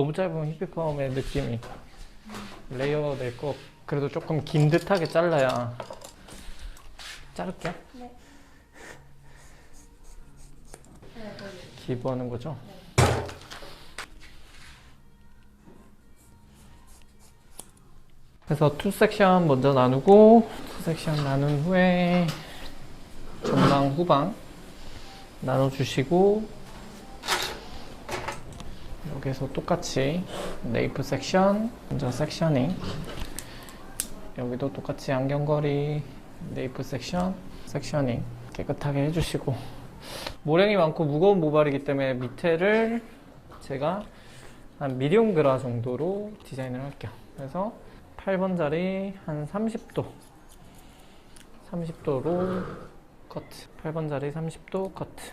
너무 짧으면 히피펌의 느낌이 레이어 낼거 그래도 조금 긴 듯하게 잘라야 자를게. 네. 기부하는 거죠? 그래서 투 섹션 먼저 나누고 투 섹션 나눈 후에 전방 후방 나눠주시고 여기서 똑같이 네이프 섹션 먼저 섹셔닝. 여기도 똑같이 안경거리 네이프 섹션 섹셔닝. 깨끗하게 해주시고. 모량이 많고 무거운 모발이기 때문에 밑에를 제가 한 미디움 그라 정도로 디자인을 할게요. 그래서 8번 자리 한 30도. 30도로 커트. 8번 자리 30도 커트.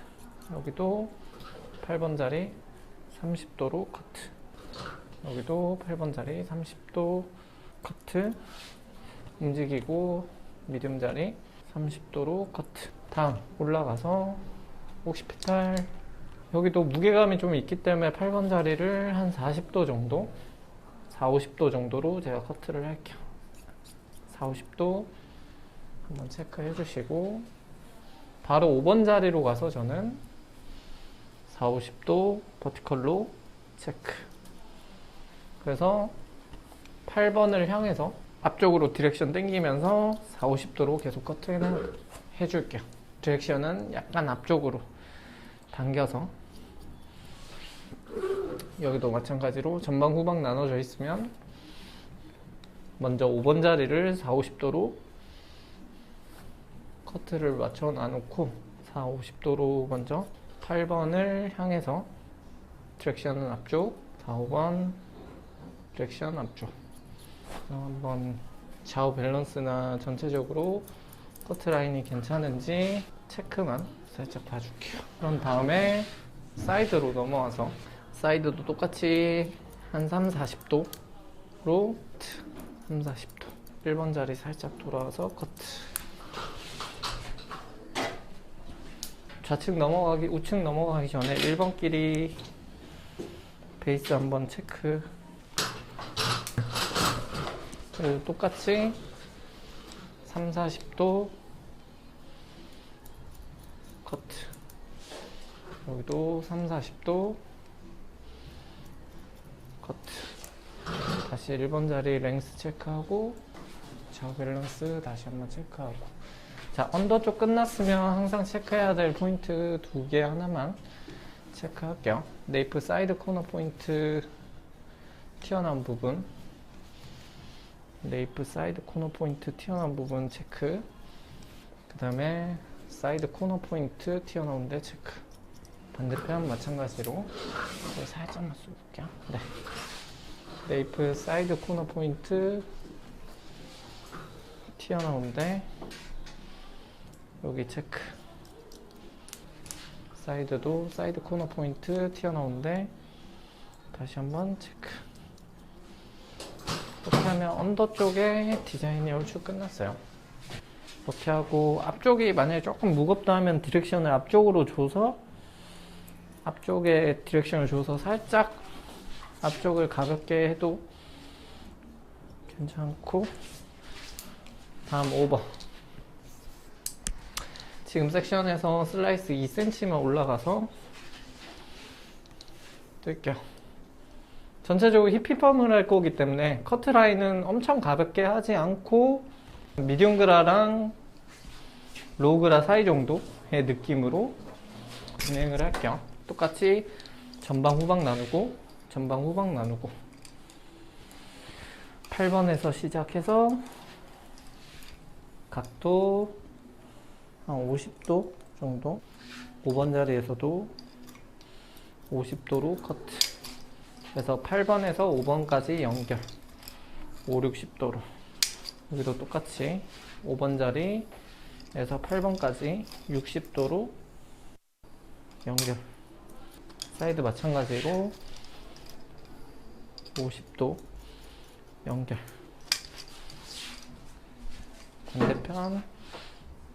여기도 8번 자리 30도로 커트. 여기도 8번 자리 30도 커트. 움직이고 미디움 자리 30도로 커트. 다음 올라가서 옥시피탈. 여기도 무게감이 좀 있기 때문에 8번 자리를 한 40도 정도 4, 50도 정도로 제가 커트를 할게요. 4, 50도 한번 체크해 주시고 바로 5번 자리로 가서 저는 4, 50도 버티컬로 체크. 그래서 8번을 향해서 앞쪽으로 디렉션 당기면서 4, 50도로 계속 커트를 해줄게요. 디렉션은 약간 앞쪽으로 당겨서 여기도 마찬가지로 전방 후방 나눠져 있으면 먼저 5번 자리를 4, 50도로 커트를 맞춰 놔놓고 4, 50도로 먼저 8번을 향해서 디렉션은 앞쪽 4, 5번 디렉션 앞쪽 한번 좌우 밸런스나 전체적으로 커트라인이 괜찮은지 체크만 살짝 봐줄게요. 그런 다음에 사이드로 넘어와서 사이드도 똑같이 한 3, 40도로 3, 40도. 1번 자리 살짝 돌아와서 커트 좌측 넘어가기, 우측 넘어가기 전에 1번 끼리 베이스 한번 체크. 그리고 똑같이 3, 40도 커트. 여기도 3, 40도 커트. 다시 1번 자리 랭스 체크하고 좌우 밸런스 다시 한번 체크하고 자 언더 쪽 끝났으면 항상 체크해야 될 포인트 두 개 하나만 체크할게요. 네이프 사이드 코너 포인트 튀어나온 부분. 네이프 사이드 코너 포인트 튀어나온 부분 체크. 그 다음에 사이드 코너 포인트 튀어나온 데 체크. 반대편 마찬가지로 살짝만 쏠게요. 네. 네이프 사이드 코너 포인트 튀어나온 데 여기 체크. 사이드도 사이드 코너 포인트 튀어나온 데 다시 한번 체크. 이렇게 하면 언더 쪽에 디자인이 얼추 끝났어요. 이렇게 하고 앞쪽이 만약에 조금 무겁다 하면 디렉션을 앞쪽으로 줘서 앞쪽에 디렉션을 줘서 살짝 앞쪽을 가볍게 해도 괜찮고. 다음 5번 지금 섹션에서 슬라이스 2cm만 올라가서 뜰게요. 전체적으로 히피펌을 할 거기 때문에 커트 라인은 엄청 가볍게 하지 않고 미디움 그라랑 로우 그라 사이 정도의 느낌으로 진행을 할게요. 똑같이 전방 후방 나누고 전방 후방 나누고 8번에서 시작해서 각도 한 50도 정도? 5번 자리에서도 50도로 커트. 그래서 8번에서 5번까지 연결. 5, 60도로. 여기도 똑같이 5번 자리에서 8번까지 60도로 연결. 사이드 마찬가지로 50도 연결. 반대편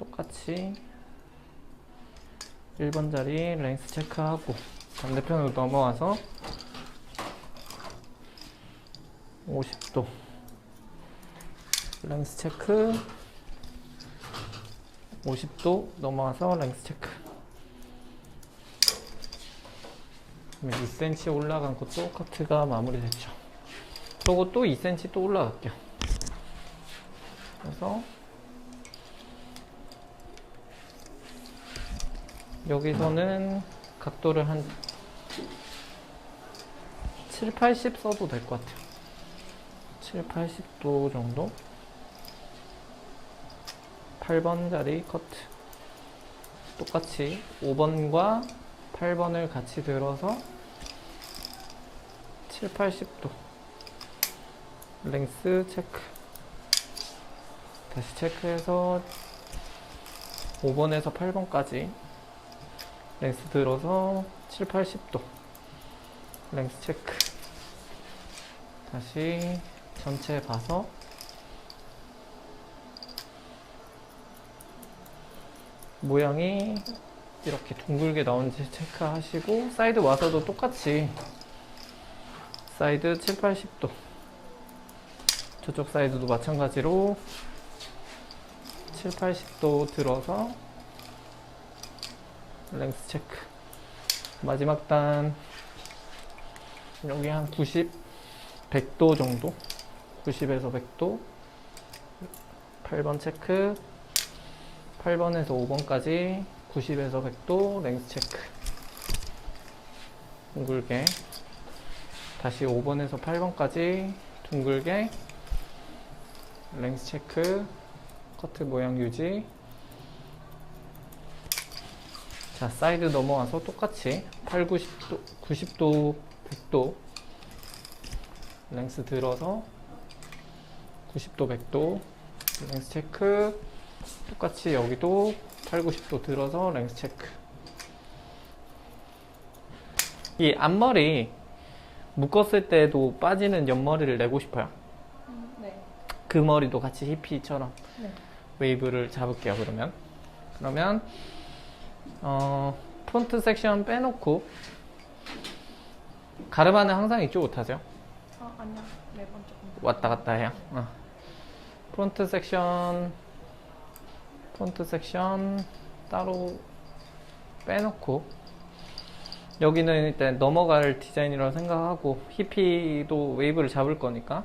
똑같이 1번 자리 랭스 체크하고 반대편으로 넘어와서 50도 랭스 체크 50도 넘어와서 랭스 체크 그러면 2cm 올라간 것도 커트가 마무리됐죠. 그리고 또 2cm 또 올라갈게요. 그래서 여기서는 각도를 한 7, 80 써도 될 것 같아요. 7, 80도 정도? 8번 자리 커트. 똑같이 5번과 8번을 같이 들어서 7, 80도. 랭스 체크. 다시 체크해서 5번에서 8번까지 랭스 들어서 7, 80도. 랭스 체크. 다시 전체 봐서. 모양이 이렇게 둥글게 나오는지 체크하시고 사이드 와서도 똑같이. 사이드 7, 80도. 저쪽 사이드도 마찬가지로 7, 80도 들어서 랭스 체크. 마지막 단 여기 한 90, 100도 정도? 90에서 100도? 8번 체크. 8번에서 5번까지 90에서 100도 랭스 체크. 둥글게. 다시 5번에서 8번까지 둥글게. 랭스 체크. 커트 모양 유지 자 사이드 넘어와서 똑같이 8, 90도 90도 100도 랭스 들어서 90도 100도 랭스 체크 똑같이 여기도 8, 90도 들어서 랭스 체크 이 앞머리 묶었을 때도 빠지는 옆머리를 내고 싶어요 음, 네. 그 머리도 같이 히피처럼 네. 웨이브를 잡을게요 그러면 그러면 어 프론트 섹션 빼놓고 가르마는 항상 이쪽 못하세요 아, 아니요. 네번 조금. 왔다 갔다 해요 어. 프론트 섹션 프론트 섹션 따로 빼놓고 여기는 일단 넘어갈 디자인이라고 생각하고 히피도 웨이브를 잡을 거니까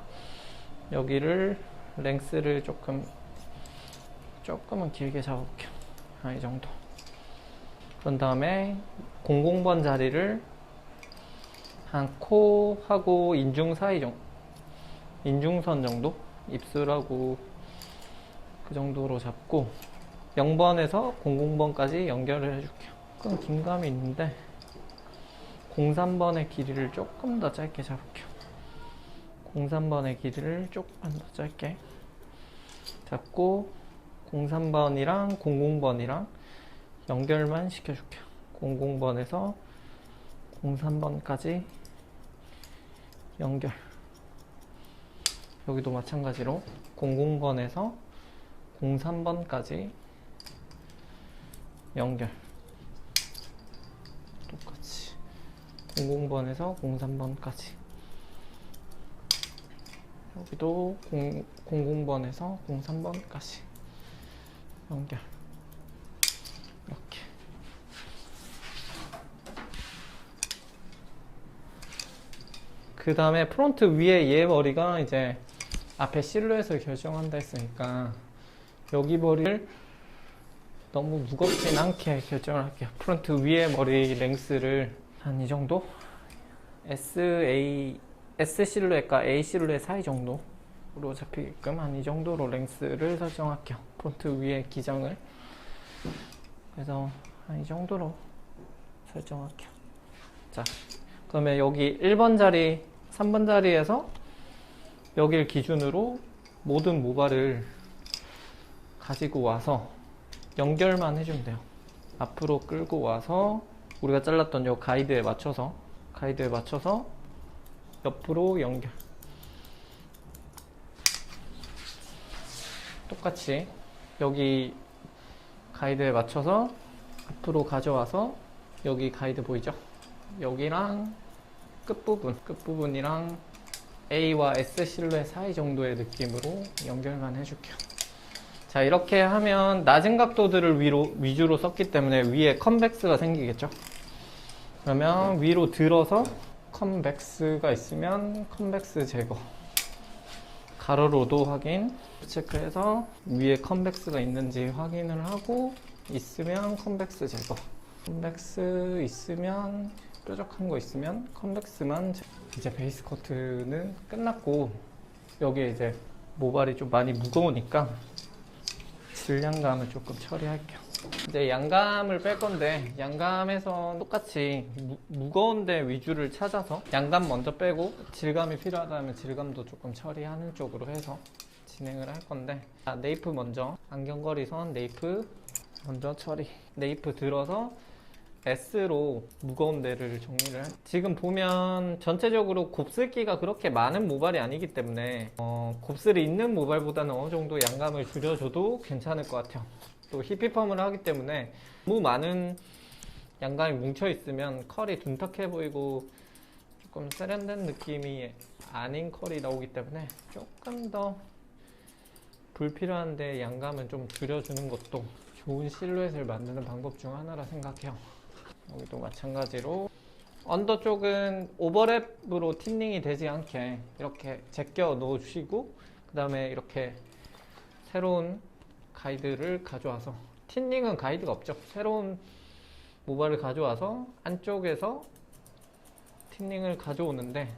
여기를 랭스를 조금 조금은 길게 잡아볼게요 아, 이 정도 그런 다음에 00번 자리를 한 코하고 인중 사이 정도 인중선 정도? 입술하고 그 정도로 잡고 0번에서 00번까지 연결을 해줄게요. 조금 긴 감이 있는데 03번의 길이를 조금 더 짧게 잡을게요. 03번의 길이를 조금 더 짧게 잡고 03번이랑 00번이랑 연결만 시켜줄게요. 00번에서 03번까지 연결. 여기도 마찬가지로 00번에서 03번까지 연결. 똑같이. 00번에서 03번까지. 여기도 0, 00번에서 03번까지 연결 이렇게. 그 다음에 프론트 위에 얘 머리가 이제 앞에 실루엣을 결정한다 했으니까 여기 머리를 너무 무겁진 않게 결정을 할게요. 프론트 위에 머리 랭스를 한 이 정도? S, A, S 실루엣과 A 실루엣 사이 정도로 잡히게끔 한 이 정도로 랭스를 설정할게요. 프론트 위에 기장을 그래서 한 이 정도로 설정할게요 자 그러면 여기 1번 자리 3번 자리에서 여기를 기준으로 모든 모발을 가지고 와서 연결만 해주면 돼요. 앞으로 끌고 와서 우리가 잘랐던 요 가이드에 맞춰서 가이드에 맞춰서 옆으로 연결. 똑같이 여기 가이드에 맞춰서 앞으로 가져와서 여기 가이드 보이죠? 여기랑 끝부분, 끝부분이랑 A와 S 실루엣 사이 정도의 느낌으로 연결만 해줄게요. 자, 이렇게 하면 낮은 각도들을 위로, 위주로 썼기 때문에 위에 컨벡스가 생기겠죠? 그러면 위로 들어서 컨벡스가 있으면 컨벡스 제거. 가로로도 확인, 체크해서 위에 컨벡스가 있는지 확인을 하고 있으면 컨벡스 제거. 컨벡스 있으면 뾰족한 거 있으면 컨벡스만 제- 이제 베이스 커트는 끝났고 여기에 이제 모발이 좀 많이 무거우니까 질량감을 조금 처리할게요. 이제 양감을 뺄 건데 양감에서 똑같이 무, 무거운데 위주를 찾아서 양감 먼저 빼고 질감이 필요하다면 질감도 조금 처리하는 쪽으로 해서 진행을 할 건데 자, 네이프 먼저 안경거리 선 네이프 먼저 처리. 네이프 들어서 S로 무거운 데를 정리를 할. 지금 보면 전체적으로 곱슬기가 그렇게 많은 모발이 아니기 때문에 어, 곱슬이 있는 모발보다는 어느 정도 양감을 줄여줘도 괜찮을 것 같아요 또 히피펌을 하기 때문에 너무 많은 양감이 뭉쳐 있으면 컬이 둔탁해 보이고 조금 세련된 느낌이 아닌 컬이 나오기 때문에 조금 더 불필요한데 양감은 좀 줄여주는 것도 좋은 실루엣을 만드는 방법 중 하나라 생각해요. 여기도 마찬가지로 언더 쪽은 오버랩으로 틴닝이 되지 않게 이렇게 제껴 넣어주시고 그 다음에 이렇게 새로운 가이드를 가져와서 틴닝은 가이드가 없죠. 새로운 모발을 가져와서 안쪽에서 틴닝을 가져오는데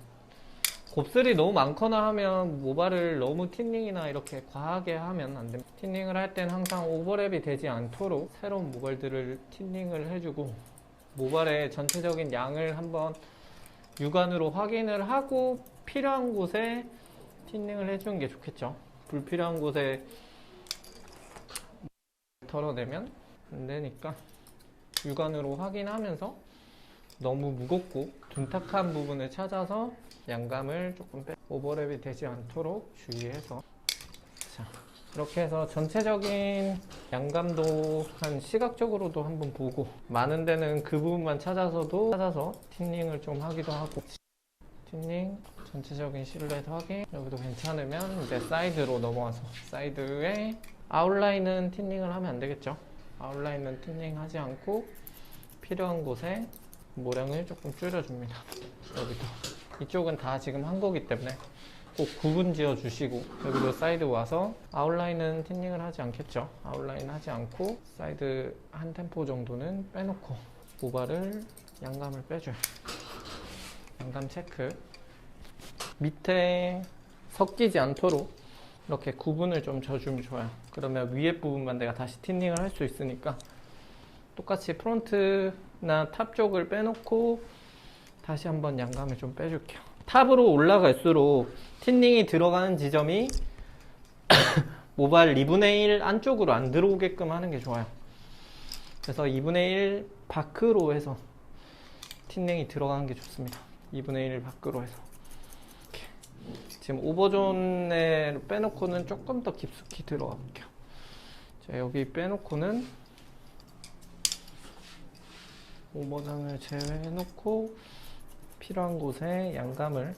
곱슬이 너무 많거나 하면 모발을 너무 틴닝이나 이렇게 과하게 하면 안 됩니다. 틴닝을 할 땐 항상 오버랩이 되지 않도록 새로운 모발들을 틴닝을 해주고 모발의 전체적인 양을 한번 육안으로 확인을 하고 필요한 곳에 틴닝을 해주는 게 좋겠죠. 불필요한 곳에 털어내면 안 되니까 육안으로 확인하면서 너무 무겁고 둔탁한 부분을 찾아서 양감을 조금 빼 오버랩이 되지 않도록 주의해서. 자 이렇게 해서 전체적인 양감도 한 시각적으로도 한번 보고 많은 데는 그 부분만 찾아서도 찾아서 틴닝을 좀 하기도 하고. 틴닝 전체적인 실루엣 확인. 여기도 괜찮으면 이제 사이드로 넘어와서 사이드에 아웃라인은 틴닝을 하면 안 되겠죠? 아웃라인은 틴닝 하지 않고 필요한 곳에 모량을 조금 줄여줍니다. 여기도. 이쪽은 다 지금 한 거기 때문에 꼭 구분 지어 주시고 여기도 사이드 와서 아웃라인은 틴닝을 하지 않겠죠? 아웃라인 하지 않고 사이드 한 템포 정도는 빼놓고 모발을 양감을 빼줘요. 양감 체크. 밑에 섞이지 않도록 이렇게 구분을 좀 져주면 좋아요 그러면 위에 부분만 내가 다시 틴닝을 할 수 있으니까 똑같이 프론트나 탑 쪽을 빼놓고 다시 한번 양감을 좀 빼줄게요. 탑으로 올라갈수록 틴닝이 들어가는 지점이 모발 2분의 1 안쪽으로 안 들어오게끔 하는 게 좋아요. 그래서 2분의 1 밖으로 해서 틴닝이 들어가는 게 좋습니다. 2분의 1 밖으로 해서. 지금 오버존에 빼놓고는 조금 더 깊숙이 들어가 볼게요. 자, 여기 빼놓고는 오버존을 제외해놓고 필요한 곳에 양감을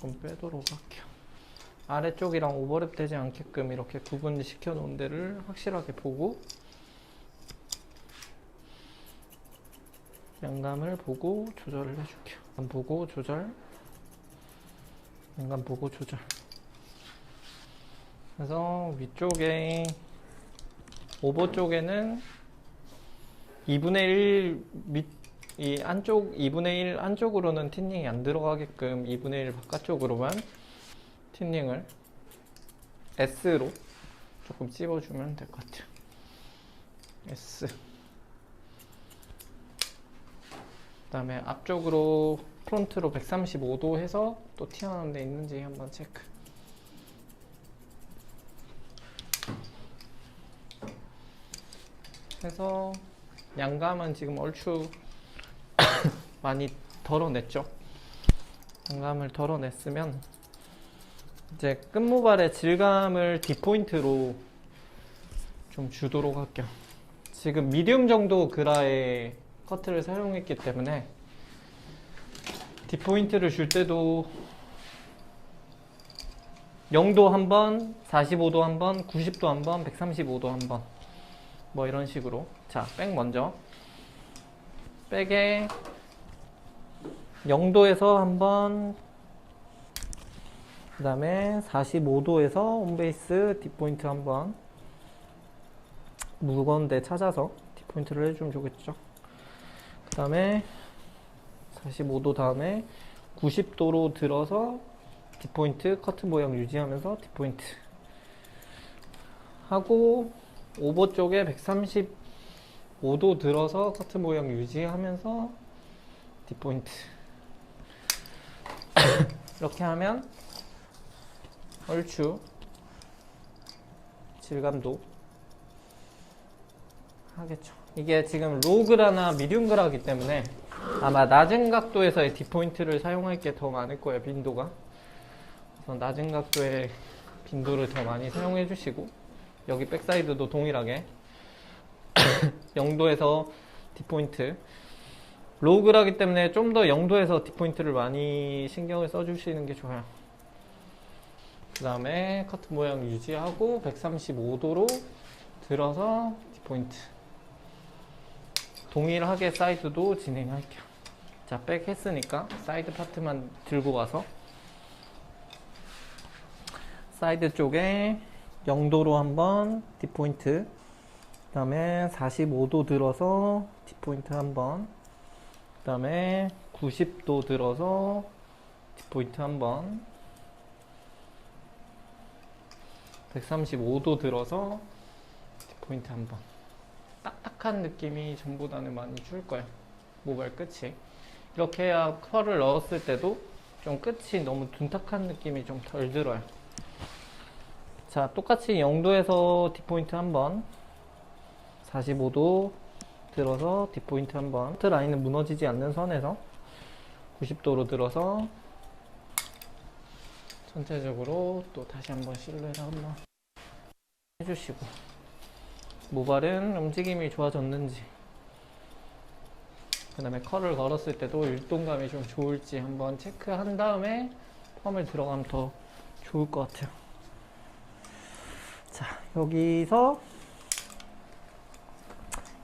조금 빼도록 할게요. 아래쪽이랑 오버랩 되지 않게끔 이렇게 구분시켜 놓은 데를 확실하게 보고 양감을 보고 조절을 해줄게요. 보고 조절 양감 보고 조절 그래서 위쪽에 오버 쪽에는 2분의 1 밑, 이 안쪽 2분의 1 안쪽으로는 틴닝이 안 들어가게끔 2분의 1 바깥쪽으로만 틴닝을 S로 조금 찝어주면 될 것 같아요. S. 그 다음에 앞쪽으로 프론트로 135도 해서 또 튀어나온 데 있는지 한번 체크. 해서 양감은 지금 얼추 많이 덜어냈죠. 양감을 덜어냈으면 이제 끝모발의 질감을 디포인트로 좀 주도록 할게요. 지금 미디움 정도 그라의 커트를 사용했기 때문에 뒷포인트를 줄 때도 0도 한 번, 45도 한 번, 90도 한 번, 135도 한 번. 뭐 이런 식으로. 자, 백 먼저. 백에 0도에서 한 번, 그 다음에 45도에서 온베이스 뒷포인트 한 번. 무거운데 찾아서 뒷포인트를 해주면 좋겠죠. 그 다음에 45도 다음에 90도로 들어서 뒷포인트 커트 모양 유지하면서 뒷포인트 하고 오버 쪽에 135도 들어서 커트 모양 유지하면서 뒷포인트. 이렇게 하면 얼추 질감도 하겠죠. 이게 지금 로그라나 미디움그라기 때문에 아마 낮은 각도에서의 뒷포인트를 사용할 게 더 많을 거예요 빈도가. 그래서 낮은 각도의 빈도를 더 많이 사용해 주시고 여기 백사이드도 동일하게 0도에서 뒷포인트. 로그라기 때문에 좀 더 0도에서 뒷포인트를 많이 신경을 써주시는 게 좋아요. 그 다음에 커트 모양 유지하고 135도로 들어서 뒷포인트 동일하게 사이드도 진행할게요. 자 백 했으니까 사이드 파트만 들고 와서 사이드 쪽에 0도로 한번 뒷포인트 그 다음에 45도 들어서 뒷포인트 한번 그 다음에 90도 들어서 뒷포인트 한번 135도 들어서 뒷포인트 한번 딱딱한 느낌이 전보다는 많이 줄 거예요 모발 끝이. 이렇게 해야 컬을 넣었을 때도 좀 끝이 너무 둔탁한 느낌이 좀 덜 들어요. 자, 똑같이 0도에서 뒷포인트 한번 45도 들어서 뒷포인트 한번. 커트 라인은 무너지지 않는 선에서 90도로 들어서 전체적으로 또 다시 한번 실루엣 한번 해주시고 모발은 움직임이 좋아졌는지 그 다음에 컬을 걸었을 때도 율동감이 좀 좋을지 한번 체크한 다음에 펌을 들어가면 더 좋을 것 같아요 자, 여기서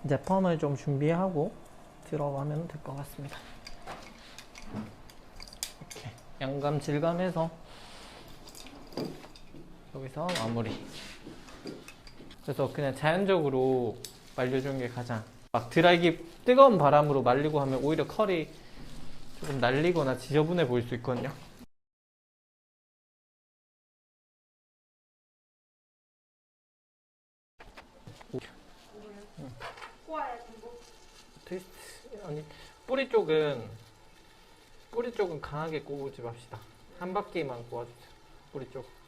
이제 펌을 좀 준비하고 들어가면 될 것 같습니다. 이렇게 양감 질감해서 여기서 마무리. 그래서 그냥 자연적으로 말려주는 게 가장 막 드라이기 뜨거운 바람으로 말리고 하면 오히려 컬이 조금 날리거나 지저분해 보일 수 있거든요. 트위스트 아니 뿌리 쪽은 뿌리 쪽은 강하게 꼬우지 맙시다. 한 바퀴만 꼬아주세요. 뿌리 쪽.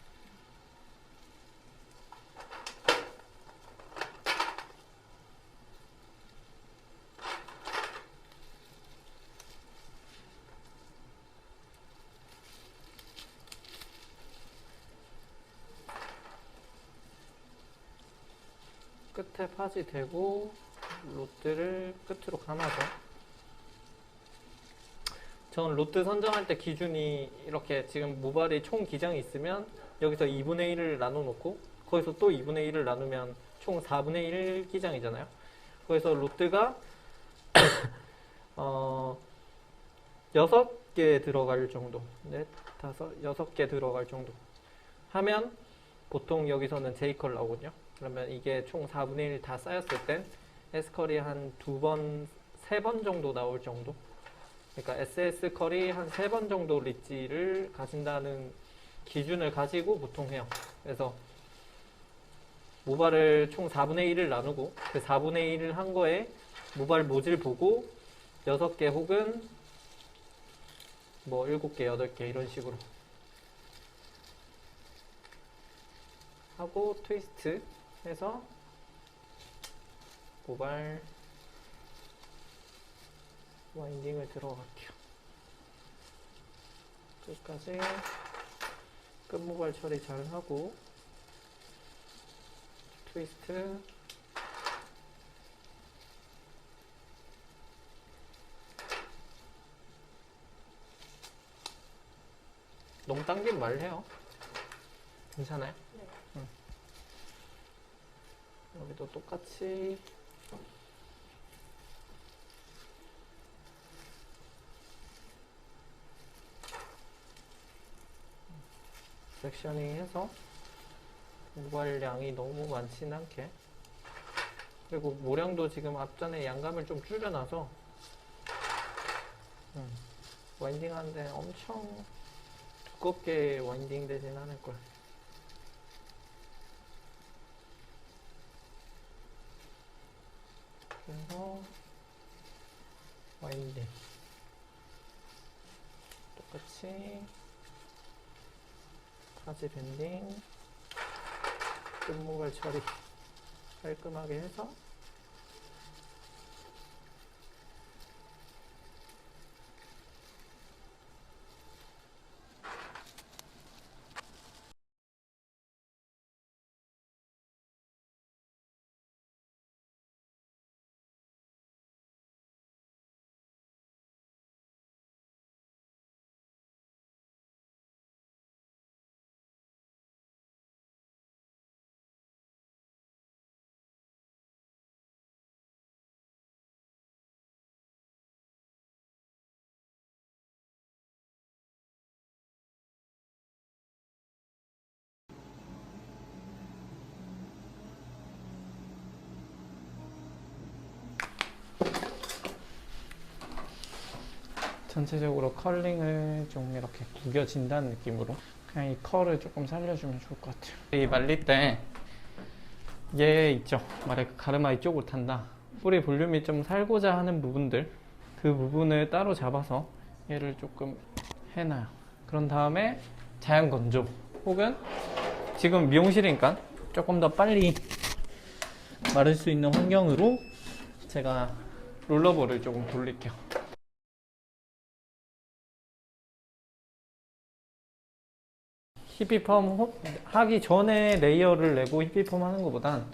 끝에 파지 대고 롯드를 끝으로 감아서 전 롯드 선정할 때 기준이 이렇게 지금 모발이 총 기장이 있으면 여기서 2분의 1을 나눠 놓고 거기서 또 2분의 1을 나누면 총 4분의 1 기장이잖아요. 그래서 롯드가 어 6개 들어갈 정도. 넷, 다섯, 여섯 개 들어갈 정도. 하면 보통 여기서는 J컬 나오거든요. 그러면 이게 총 4분의 1 다 쌓였을 땐 S컬이 한 두 번, 세 번 정도 나올 정도? 그러니까 SS 컬이 한 세 번 정도 리지를 가진다는 기준을 가지고 보통 해요. 그래서 모발을 총 4분의 1을 나누고 그 4분의 1을 한 거에 모발 모질 보고 6개 혹은 뭐 7개, 8개 이런 식으로 하고 트위스트 해서 모발 와인딩을 들어갈게요. 끝까지 끝모발 처리 잘 하고 트위스트 너무 당긴 말 해요. 괜찮아요? 여기도 똑같이 섹셔닝 해서 모발량이 너무 많진 않게 그리고 모량도 지금 앞전에 양감을 좀 줄여놔서 음, 와인딩 하는데 엄청 두껍게 와인딩 되진 않을 거예요. 그래서 와인딩 똑같이 카지 밴딩 끝모발 처리 깔끔하게 해서 전체적으로 컬링을 좀 이렇게 구겨진다는 느낌으로 그냥 이 컬을 조금 살려주면 좋을 것 같아요. 이 말릴 때 얘 있죠. 말에 그 가르마 이쪽으로 탄다. 뿌리 볼륨이 좀 살고자 하는 부분들 그 부분을 따로 잡아서 얘를 조금 해놔요. 그런 다음에 자연 건조 혹은 지금 미용실이니까 조금 더 빨리 마를 수 있는 환경으로 제가 롤러볼을 조금 돌릴게요. 히피펌 호- 하기 전에 레이어를 내고 히피펌 하는 것보단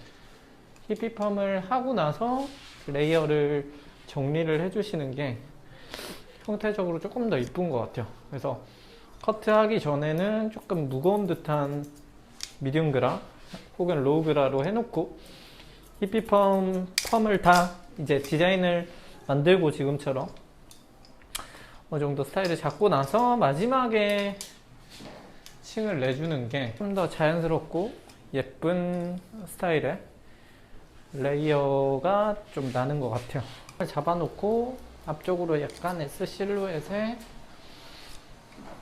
히피펌을 하고 나서 레이어를 정리를 해주시는 게 형태적으로 조금 더 이쁜 것 같아요. 그래서 커트하기 전에는 조금 무거운 듯한 미디움 그라 혹은 로우 그라로 해놓고 히피펌 펌을 다 이제 디자인을 만들고 지금처럼 어느 정도 스타일을 잡고 나서 마지막에 층을 내주는 게 좀 더 자연스럽고 예쁜 스타일의 레이어가 좀 나는 것 같아요. 잡아놓고 앞쪽으로 약간 S 실루엣의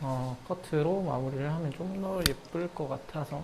어, 커트로 마무리를 하면 좀 더 예쁠 것 같아서